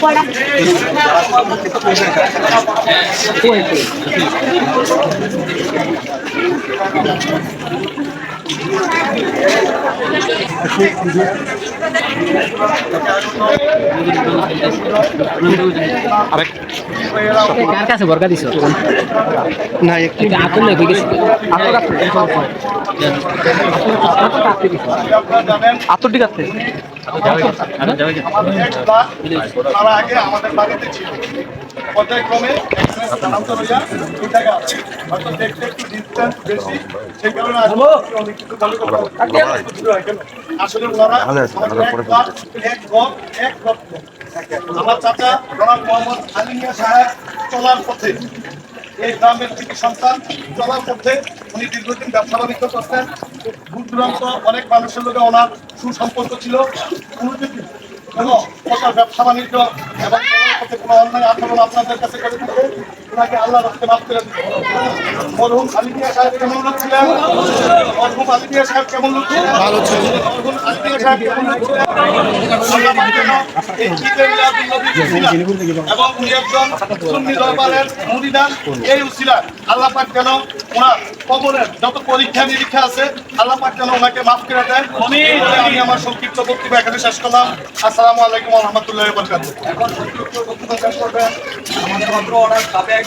ওয়া রাহমাতুল্লাহ কার কাছে বরকা দিছ না একটু আতুল লেগে গেছে পর্যায়ক্রমে? আসলে ওনারা এক ঘর, আমার চাচা জনাব মোহাম্মদ আলী মিয়া সাহেব চলার পথে। এই গ্রামের থেকে সন্তান চলার পথে উনি দীর্ঘদিন ব্যবসা বাণিজ্য করতেন। দূর অনেক মানুষের লোকে ওনার সুসম্পর্ক ছিল। কোনো ব্যবসা বাণিজ্য এবং কোনো অন্যায় আচরণ আপনাদের কাছে করে ওনাকে আল্লাহ রাখতে মাফ করে মরহুম আলী সাহেব কেমন লোক ছিলেন? মরহুম আলী সাহেব কেমন লোক ছিলেন? মরহুম আলী সাহেব কেমন লোক ছিলেন? একজন এই উসিলা আল্লাহ ওনার কবরের যত পরীক্ষা নিরীক্ষা আছে আল্লাহ পাক যেন ওনাকে মাফ করে দেন। আমি আমার সংক্ষিপ্ত বক্তব্য এখানে শেষ করলাম। আসসালামু আলাইকুম রাহমাতুল্লাহি এখন সংক্ষিপ্ত বক্তব্য শেষ করবেন আমাদের অনার সাবেক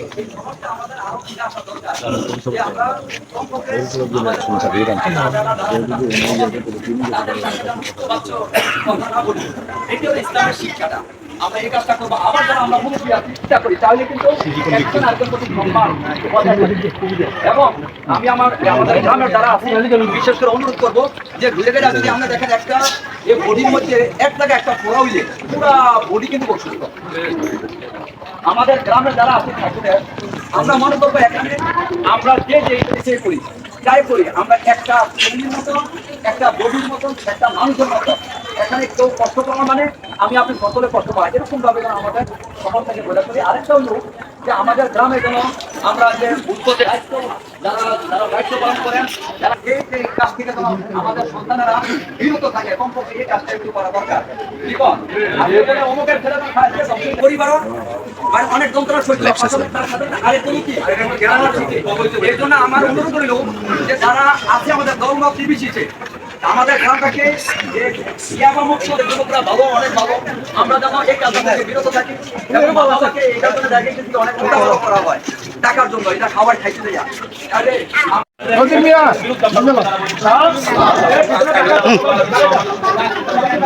আমরা এই কাজটা করব আবার যারা চিন্তা করি তাহলে কিন্তু একজন প্রতি সম্মান এবং আমি আমার বিশেষ করে অনুরোধ করব যে ঘুরে গেলে যদি আমরা দেখেন একটা এই বডির মধ্যে এক একটা ফোড়া হইলে পুরা বডি কিন্তু আমাদের গ্রামে যারা আছে ঠাকুরের আমরা মনে করব এখানে আমরা যে যে করি যাই করি আমরা একটা ফ্যামিলির মতন একটা বডির মতন একটা মানুষের মতন এখানে কেউ কষ্ট পাওয়া মানে আমি আপনি সকলে কষ্ট পাই। এরকম ভাবে যেন আমাদের সকল থেকে বোঝা করি আরেকটা হলো যে আমাদের গ্রামে যেন আমরা যে দায়িত্ব যারা যারা দায়িত্ব পালন করেন যারা এই যে কাজ থেকে যেন আমাদের সন্তানেরা বিরত থাকে কমপক্ষে এই কাজটা একটু করা দরকার। কি কন? আপনি বলে অমুকের ছেলেরা খায়, পরিবারও মানে অনেক যন্ত্রণা সহ্য তার সাথে আরে তুমি কি? এর জন্য আমার অনুরোধ রইল যে যারা আছে আমাদের দলমত নির্বিশেষে আমাদের গ্রামটাকে ইয়াবা মুক্ত যুবকরা ভালো অনেক ভালো আমরা যেন এই কাজ থেকে বিরত থাকি। এবং বাবাকে এই কাজের জায়গায় কিন্তু অনেক উদাহরণ করা হয় টাকার জন্য এটা খাবার খাইতে দেয়া। তাহলে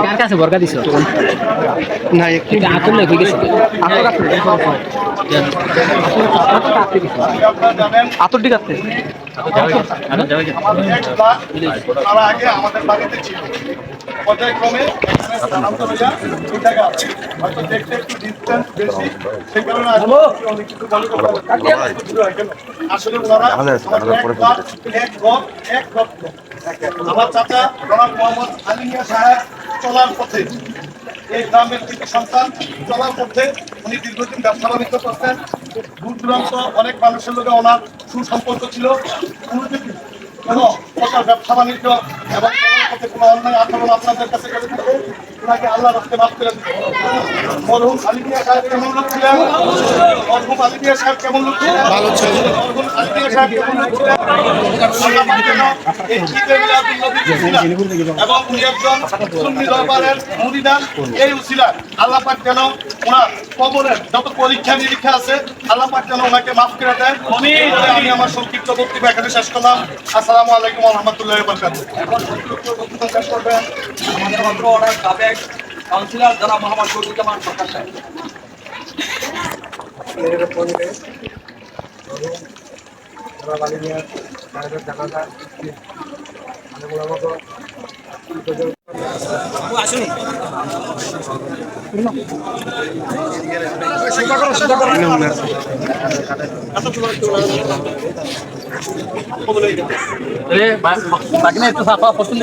কার কাছে বর্গা দিছ না একটু আতর লেগে গেছে আতর দিক আছে তারা আগে আমাদের বাড়িতে ছিল। পর্যায়ক্রমে এখানে স্থানান্তর হইয়া জায়গা আছে। হয়তো দেখতে একটু distance বেশি, সেই কারণে অনেক কিছু বলে কথা আসলে ওনারা এক লাখ, এক গজ, আমার চাচা মোহাম্মদ আলী মিয়া সাহেব চলার পথে এই গ্রামের কৃতি সন্তান চলার পথে উনি দীর্ঘদিন ব্যবসা বাণিজ্য করতেন। দূর দূরান্ত অনেক মানুষের লোকে ওনার সুসম্পর্ক ছিল। কোনোদিন কোনো প্রকার ব্যবসা বাণিজ্য এবং কোনো অন্যায় আচরণ আপনাদের কাছে করে থাকে ওনাকে আল্লাহ রাখতে মাফ করে দিতে মরহুম সাহেব কেমন লোক ছিলেন? মরহুম আলিপিয়া সাহেব কেমন লোক ছিলেন? মরহুম আলী সাহেব কেমন লোক ছিলেন? পরীক্ষা নিরীক্ষা আছে আল্লাহ যেন ওনাকে মাফ করে দেন। আমি আমার সংক্ষিপ্ত বক্তব্য শেষ করলাম। আসসালামু আলাইকুম রহমতুল্লাহ শেষ করবেন আমাদের অনেক সাবেক যারা মোহাম্মদ শহীদুজ্জামান বাকি না একটু সাফা পছন্দ